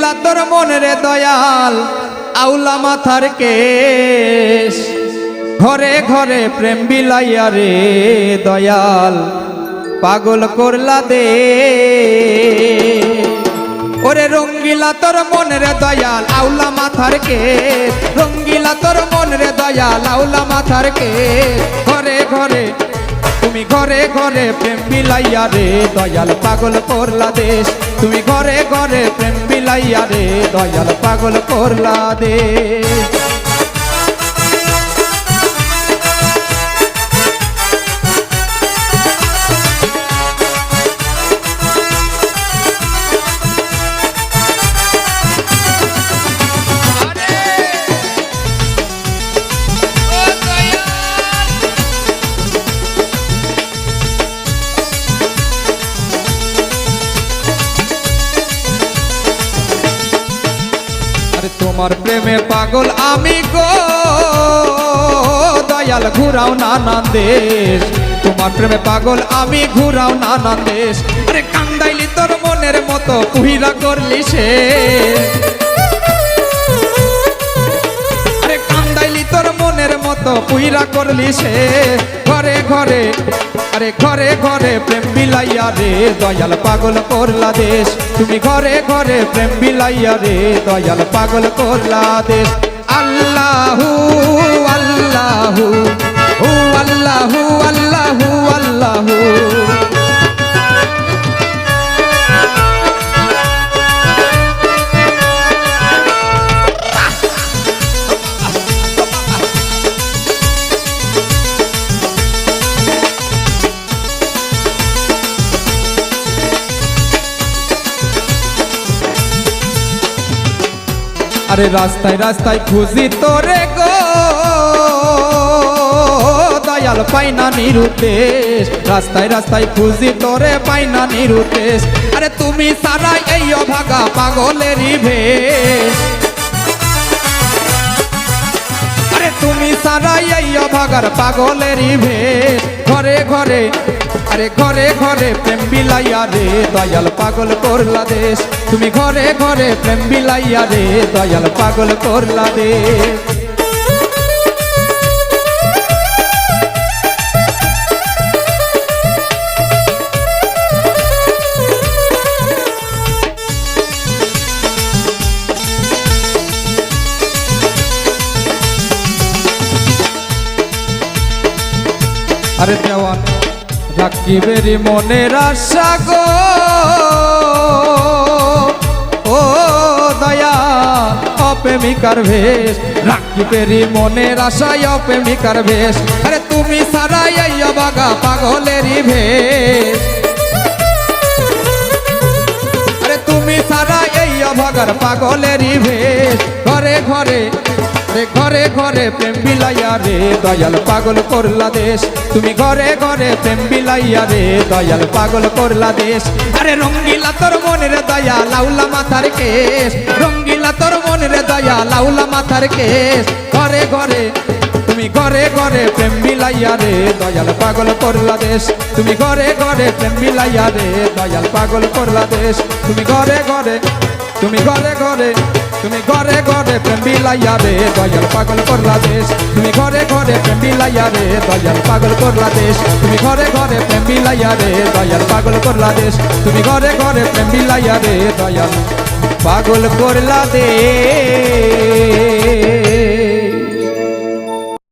রঙ্গিলা তোর মনের দয়াল, আউলা মাথার কেশ। ঘরে ঘরে প্রেম বিলাইয়া রে দয়াল, পাগল করলা দে। ওরে রঙ্গিলা তোর মনের দয়াল, আউলা মাথার কে রঙ্গিলা তোর মনের দয়াল, আউলা মাথার কে ঘরে ঘরে তুমি ঘরে ঘরে প্রেম বিলাইয়া রে, দয়াল পাগল করলা দেশ। তুমি ঘরে ঘরে প্রেম বিলাইয়া রে, দয়াল পাগল করলা দেশ। আরে তোমার প্রেমে পাগল আমি গো। দয়াল, ঘুরাও নানান দেশ। তোমার প্রেমে পাগল আমি, ঘুরাও নানান দেশ। আরে কান্দাইলি তোর মনের মতো, কুহিরা করলি সে। আরে কান্দাইলি তোর মনের মতো পুইরা করলি সে। ঘরে ঘরে, আরে ঘরে ঘরে প্রেম বিলাইয়া রে, দয়াল পাগল করলা দেশ। তুমি ঘরে ঘরে প্রেম বিলাইয়া রে, দয়াল পাগল করলা দেশ। আল্লাহু আল্লাহু, ও আল্লাহু আল্লাহু আল্লাহু। আরে রাস্তায় রাস্তায় খুঁজি তোরে গো। দয়াল পাইনা নিরুদ্দেশ। রাস্তায় রাস্তায় খুঁজি তোরে পাইনা নিরুদ্দেশ। আরে তুমি সারা এই অভাগা পাগলেরই ভেষ। আরে তুমি এই অভাগার পাগলেরই ভেষ ঘরে ঘরে, আরে ঘরে ঘরে প্রেম বিলাইয়া রে, দয়াল পাগল করলা দেশ। তুমি ঘরে ঘরে প্রেম বিলাইয়া রে, দয়াল পাগল করলা দেশ। আরে দেওয়ান রাখিবেরি মনের আশা গো। ও দয়া অপ্রেমিকার ভেষ। রাখিবেরি মনের আশায় অপ্রেমিকার ভেষ। আরে তুমি সারাই এই অবাগা পাগলেরই ভেষ। আরে তুমি সারা এই অভাগার পাগলেরই ভেষ। ঘরে ঘরে রে, ঘরে ঘরে প্রেম বিলাইয়া রে, দয়াল পাগল করলা দেশ। তুমি ঘরে ঘরে প্রেম বিলাইয়া রে, দয়াল পাগল করলা দেশ। আরে রঙ্গিলা তোর মনের দয়া, লাউলা মাথার কেশ। রঙ্গিলা তোর মনের দয়া, লাউলা মাথার কেশ। ঘরে ঘরে, তুমি ঘরে ঘরে প্রেম বিলাইয়া রে, দয়াল পাগল করলা দেশ। তুমি ঘরে ঘরে প্রেম বিলাইয়া রে, দয়াল পাগল করলা দেশ। তুমি ঘরে ঘরে, তুমি ঘরে ঘরে তুমি ঘরে ঘরে প্রেম বিলাইয়া রে, দয়াল পাগল করলা দেশ। তুমি ঘরে ঘরে প্রেম বিলাইয়া রে, দয়াল পাগল করলা দেশ। তুমি ঘরে ঘরে প্রেম বিলাইয়া রে, দয়াল পাগল করলা দেশ। তুমি ঘরে ঘরে প্রেম বিলাইয়া রে, দয়াল পাগল করলা দেশ।